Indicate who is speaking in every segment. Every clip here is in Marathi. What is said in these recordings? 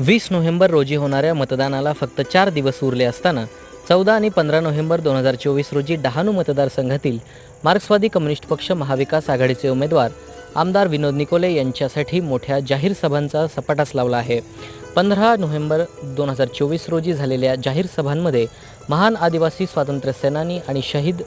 Speaker 1: वीस नोव्हेंबर रोजी होणाऱ्या मतदानाला फक्त चार दिवस उरले असताना चौदा आणि पंधरा नोव्हेंबर दोन हजार चोवीस रोजी डहाणू मतदारसंघातील मार्क्सवादी कम्युनिस्ट पक्ष महाविकास आघाडीचे उमेदवार आमदार विनोद निकोले यांच्यासाठी मोठ्या जाहीर सभांचा सपाटाच लावला आहे. पंधरा नोव्हेंबर दोन हजार चोवीस रोजी झालेल्या जाहीर सभांमध्ये महान आदिवासी स्वातंत्र्य सेनानी आणि शहीद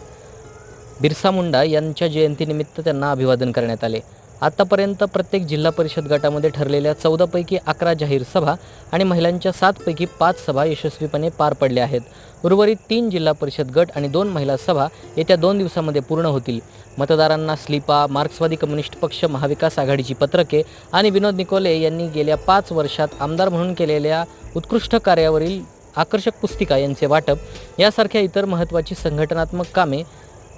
Speaker 1: बिरसा मुंडा यांच्या जयंतीनिमित्त त्यांना अभिवादन करण्यात आले. आत्तापर्यंत प्रत्येक जिल्हा परिषद गटामध्ये ठरलेल्या चौदापैकी अकरा जाहीर सभा आणि महिलांच्या सातपैकी पाच सभा यशस्वीपणे पार पडल्या आहेत. उर्वरित तीन जिल्हा परिषद गट आणि दोन महिला सभा येत्या दोन दिवसामध्ये पूर्ण होतील. मतदारांना स्लिपा मार्क्सवादी कम्युनिस्ट पक्ष महाविकास आघाडीची पत्रके आणि विनोद निकोले यांनी गेल्या पाच वर्षात आमदार म्हणून केलेल्या उत्कृष्ट कार्यावरील आकर्षक पुस्तिका यांचे वाटप यासारख्या इतर महत्त्वाची संघटनात्मक कामे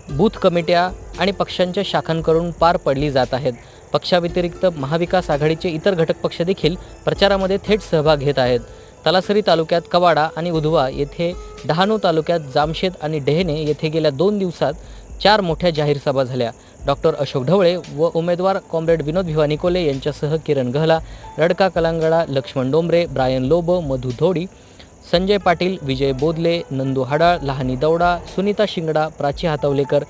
Speaker 1: बूथ कमिट्या आणि पक्षांच्या शाखांकडून पार पडली जात आहेत. पक्षाव्यतिरिक्त महाविकास आघाडीचे इतर घटक पक्ष देखील प्रचारामध्ये थेट सहभाग घेत आहेत. तलासरी तालुक्यात कवाडा आणि उधवा येथे डहाणू तालुक्यात जामशेद आणि डेहणे येथे गेल्या दोन दिवसात चार मोठ्या जाहीर सभा झाल्या. डॉक्टर अशोक ढवळे व उमेदवार कॉम्रेड विनोद भिवा निकोले यांच्यासह किरण गहला रडका कलांगडा लक्ष्मण डोंबरे ब्रायन लोब मधु धोडी संजय पाटील विजय बोदले नंदू हाडाळ लहानी दौडा सुनीता शिंगडा प्राची हातवलेकर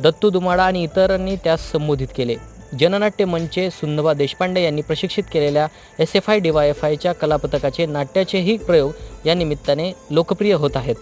Speaker 1: दत्तू दुमाडा आणि इतरांनी त्यास संबोधित केले. जननाट्य मंचे सुंदबा देशपांडे यांनी प्रशिक्षित केलेल्या S F I D Y F आयच्या कलापथकाचे नाट्याचेही प्रयोग या निमित्ताने लोकप्रिय होत आहेत.